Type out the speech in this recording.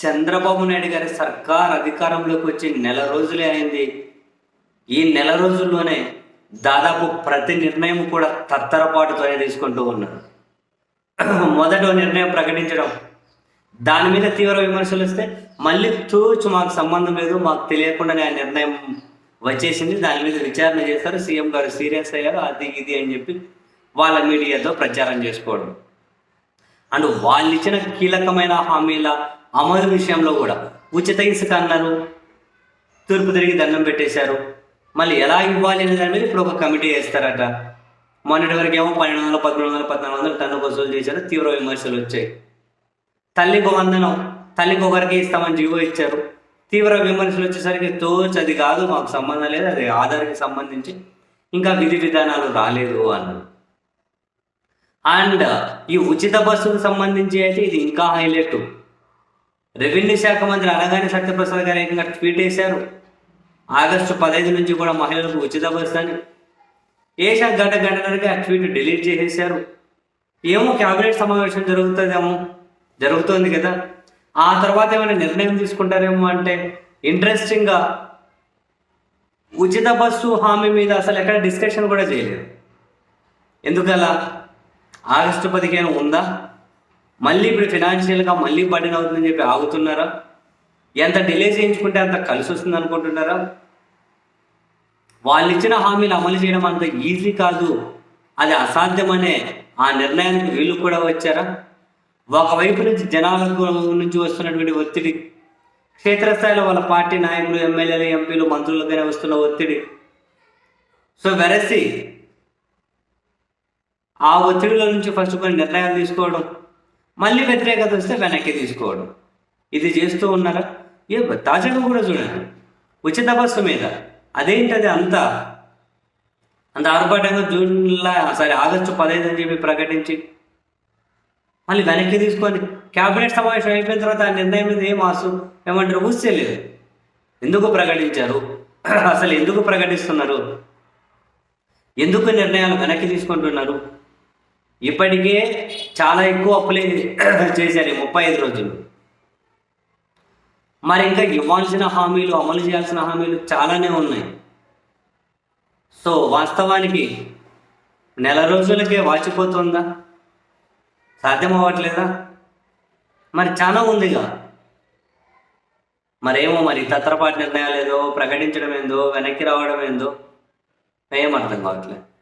చంద్రబాబు నాయుడు గారి సర్కార్ అధికారంలోకి వచ్చి నెల రోజులే అయింది. ఈ నెల రోజుల్లోనే దాదాపు ప్రతి నిర్ణయం కూడా తత్తరపాటుతోనే తీసుకుంటూ ఉన్నారు. మొదట నిర్ణయం ప్రకటించడం. దాని మీద తీవ్ర విమర్శలు వస్తే మళ్ళీ తూచు మాకు సంబంధం లేదు మాకు తెలియకుండానే ఆ నిర్ణయం వచ్చేసింది. దాని మీద విచారణ చేస్తారు సీఎం గారు సీరియస్ అయ్యారు. అది ఇది అని చెప్పి వాళ్ళ మీడియాతో ప్రచారం చేసుకోవడం. అండ్ వాళ్ళు ఇచ్చిన కీలకమైన హామీల ఆమోదం విషయంలో కూడా ఉచిత ఇసుక అన్నారు. తూర్పు తిరిగి దండం పెట్టేశారు. మళ్ళీ ఎలా ఇవ్వాలి అనే దాని మీద ఇప్పుడు ఒక కమిటీ వేస్తారట. మొన్నటి వరకు ఏమో పన్నెండు వందల పదమూడు వందల పద్నాలుగు వందలు టన్ను వసూలు చేశారు. తీవ్ర విమర్శలు వచ్చాయి. తల్లికి వందనం తల్లికి ఒకరికి ఇస్తామని జీవో ఇచ్చారు. తీవ్ర విమర్శలు వచ్చేసరికి తోచ్ అది కాదు మాకు సంబంధం లేదు అది ఆధార్కి సంబంధించి ఇంకా విధి విధానాలు రాలేదు అన్నారు. అండ్ ఈ ఉచిత బస్సుకు సంబంధించి అయితే ఇది ఇంకా హైలైట్. రెవెన్యూ శాఖ మంత్రి అనగానే సత్యప్రసాద్ గారు ఏకంగా ట్వీట్ వేశారు ఆగస్టు పదహైదు నుంచి కూడా మహిళలకు ఉచిత బస్సు అని. ఏషా గంట గంటన్నరకి ఆ ట్వీట్ డిలీట్ చేసేశారు. ఏమో క్యాబినెట్ సమావేశం జరుగుతుందేమో జరుగుతుంది కదా. ఆ తర్వాత ఏమైనా నిర్ణయం తీసుకుంటారేమో అంటే ఇంట్రెస్టింగ్గా ఉచిత బస్సు హామీ మీద అసలు ఎక్కడ డిస్కషన్ కూడా చేయలేదు. ఎందుకలా? ఆగస్టు పదిహేను ఉందా? మళ్ళీ ఇప్పుడు ఫినాన్షియల్గా మళ్ళీ బర్డెన్ అవుతుందని చెప్పి ఆగుతున్నారా? ఎంత డిలే చేయించుకుంటే అంత కలిసి వస్తుంది అనుకుంటున్నారా? వాళ్ళు ఇచ్చిన హామీలు అమలు చేయడం అంత ఈజీ కాదు. అది అసాధ్యమనే ఆ నిర్ణయానికి వీళ్ళు కూడా వచ్చారా? ఒకవైపు నుంచి జనాలకు నుంచి వస్తున్నటువంటి ఒత్తిడి క్షేత్రస్థాయిలో వాళ్ళ పార్టీ నాయకులు ఎమ్మెల్యేలు ఎంపీలు మంత్రులకైనా వస్తున్న ఒత్తిడి. సో వెరసి ఆ ఒత్తిడిలో నుంచి ఫస్ట్ కొన్ని నిర్ణయాలు తీసుకోవడం మళ్ళీ వ్యతిరేకత వస్తే వెనక్కి తీసుకోవడం. ఇది చేస్తూ ఉన్నారా? ఏ తాజాగా కూడా చూడండి. ఉచిత బస్సు మీద. అదేంటది అంత? అంత ఆర్భాటంగా జూన్లా సారీ ఆగస్టు పదహైదు అని చెప్పి ప్రకటించి. మళ్ళీ వెనక్కి తీసుకొని క్యాబినెట్ సమావేశం అయిపోయిన తర్వాత ఆ నిర్ణయం మీద ఏం ఆసు ఏమంటారు? ఊసేలేదు ఎందుకు ప్రకటించారు? అసలు ఎందుకు ప్రకటిస్తున్నారు? ఎందుకు నిర్ణయాలు వెనక్కి తీసుకుంటున్నారు? ఇప్పటికే చాలా ఎక్కువ అప్పులే చేశారు ముప్పై ఐదు రోజులు. మరి ఇంకా ఇవ్వాల్సిన హామీలు అమలు చేయాల్సిన హామీలు చాలానే ఉన్నాయి. సో వాస్తవానికి నెల రోజులకే వాచిపోతుందా? సాధ్యం అవ్వట్లేదా మరి చాలా ఉందిగా. మరేమో మరి తత్రపాటు నిర్ణయాలు ఏదో ప్రకటించడం ఏందో వెనక్కి రావడం ఏందో ఏం అర్థం కావట్లేదు.